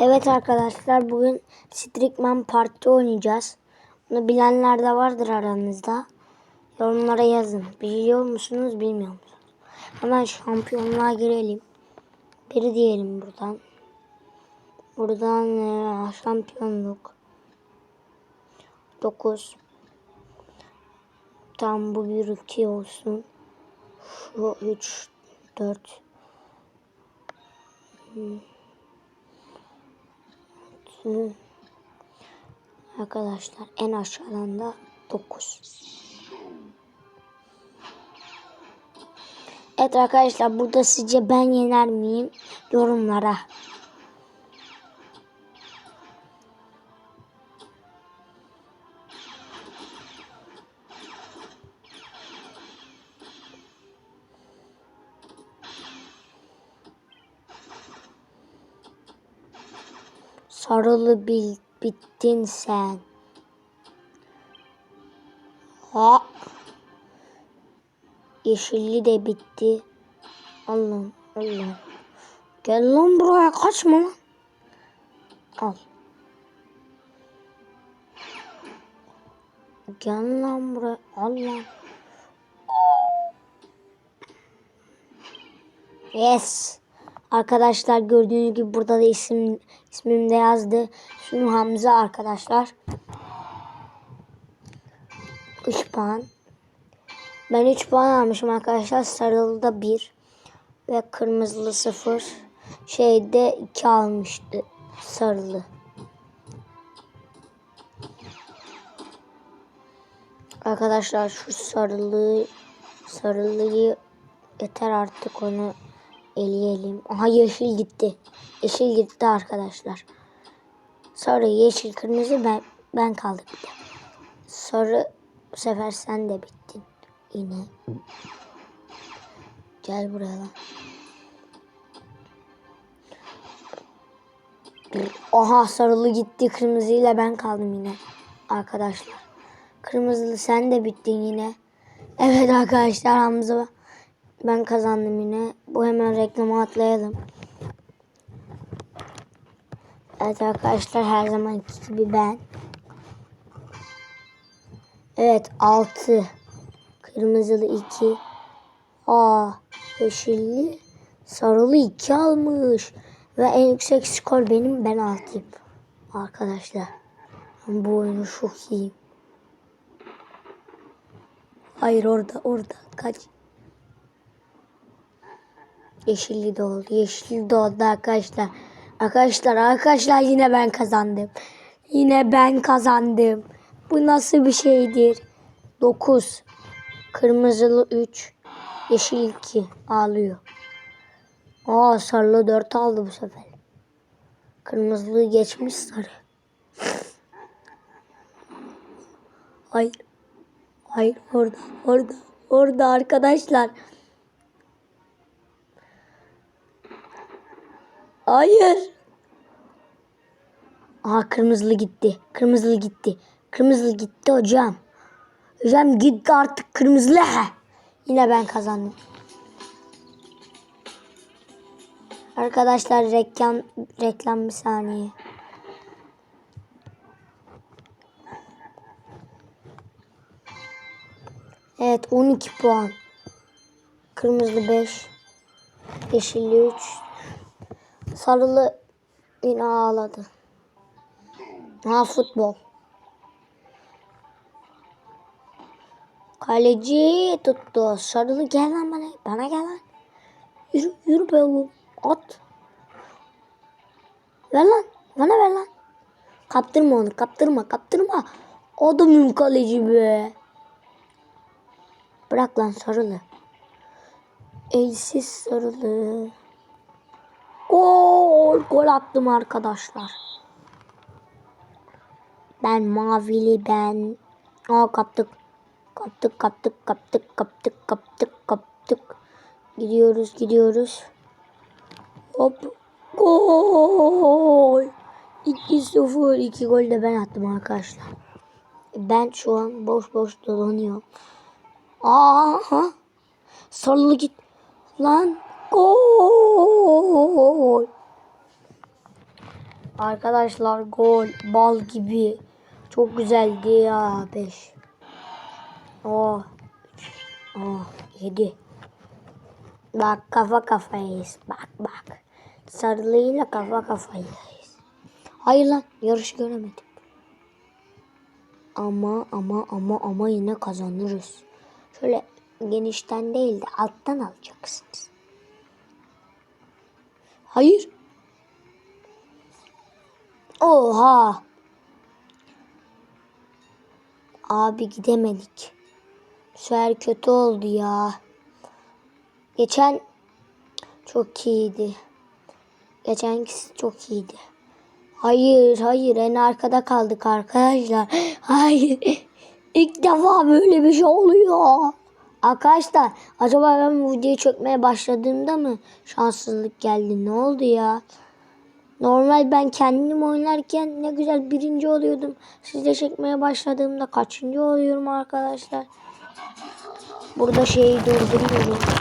Evet arkadaşlar bugün Strikman Parti oynayacağız. Bunu bilenler de vardır aranızda. Yorumlara yazın. Biliyor musunuz bilmiyor musunuz? Hemen şampiyonluğa girelim. Biri diyelim buradan. Buradan e, şampiyonluk. 9. Tam bu bir iki olsun. Şu 3 4 Arkadaşlar en aşağıdan da 9. Evet arkadaşlar burada sizce ben yener miyim? Yorumlara. Sarılı bil, bittin sen. Ha. Yeşilli de bitti. Allah Allah. Gel lan buraya kaçma lan. Al. Gel lan buraya. Al lan. Yes. Arkadaşlar gördüğünüz gibi burada da isim ismim de yazdı. Şunu Hamza arkadaşlar. 3 puan. Ben 3 puan almışım arkadaşlar. Sarılı da 1 ve kırmızılı 0. Şeyde 2 almıştı sarılı. Arkadaşlar şu sarılığı sarılıyı yeter artık onu eleyelim. Aha yeşil gitti. Yeşil gitti arkadaşlar. Sarı, yeşil, kırmızı ben ben kaldım. Sarı bu sefer sen de bittin. Yine. Gel buraya lan. Aha sarılı gitti. Kırmızıyla ben kaldım yine. Arkadaşlar. Kırmızılı sen de bittin yine. Evet arkadaşlar Hamza ben kazandım yine. Bu hemen reklamı atlayalım. Evet arkadaşlar her zamanki gibi ben. Evet 6. Kırmızılı 2. Aa yeşilli. Sarılı 2 almış. Ve en yüksek skor benim ben 6'yım. Arkadaşlar. Bu oyunu çok iyiyim. Hayır orada orada kaç. Yeşilli de. Yeşilli de arkadaşlar. Arkadaşlar arkadaşlar yine ben kazandım. Yine ben kazandım. Bu nasıl bir şeydir? 9. Kırmızılı 3. Yeşil 2. Ağlıyor. Aa sarılı 4 aldı bu sefer. Kırmızılı geçmiş sarı. Hayır. Hayır orada orada orada arkadaşlar. Hayır. Aha kırmızılı gitti. Kırmızılı gitti. Kırmızılı gitti hocam. Hocam gitti artık kırmızılı. Yine ben kazandım. Arkadaşlar reklam reklam bir saniye. Evet 12 puan. Kırmızılı 5. Yeşilli 3. Sarılı yine ağladı. Ha futbol. Kaleci tuttu. Sarılı gel lan bana. Bana gel lan. Yürü, yürü be oğlum. At. Ver lan. Bana ver lan. Kaptırma onu. Kaptırma. Kaptırma. Adamın kaleci be. Bırak lan sarılı. Elsiz sarılı. Gol. Gol attım arkadaşlar. Ben mavili ben. Aa kaptık. Kaptık kaptık kaptık kaptık kaptık kaptık. Gidiyoruz gidiyoruz. Hop. Gol. 2-0. 2 gol de ben attım arkadaşlar. Ben şu an boş boş dolanıyorum. Aha. Sarılı git. Lan. Gol. Arkadaşlar gol bal gibi. Çok güzeldi ya 5. Oh. Oh 7. Bak kafa kafayız. Bak bak. Sarılıyla kafa kafayız. Hayır lan yarış göremedim. Ama ama ama ama yine kazanırız. Şöyle genişten değil de alttan alacaksınız. Hayır. Oha. Abi gidemedik. Bu sefer kötü oldu ya. Geçen çok iyiydi. Geçenkisi çok iyiydi. Hayır hayır en arkada kaldık arkadaşlar. Hayır. İlk defa böyle bir şey oluyor. Arkadaşlar acaba ben bu videoyu çekmeye başladığımda mı şanssızlık geldi? Ne oldu ya? Normal ben kendim oynarken ne güzel birinci oluyordum. Sizle çekmeye başladığımda kaçıncı oluyorum arkadaşlar? Burada şeyi durduruyorum.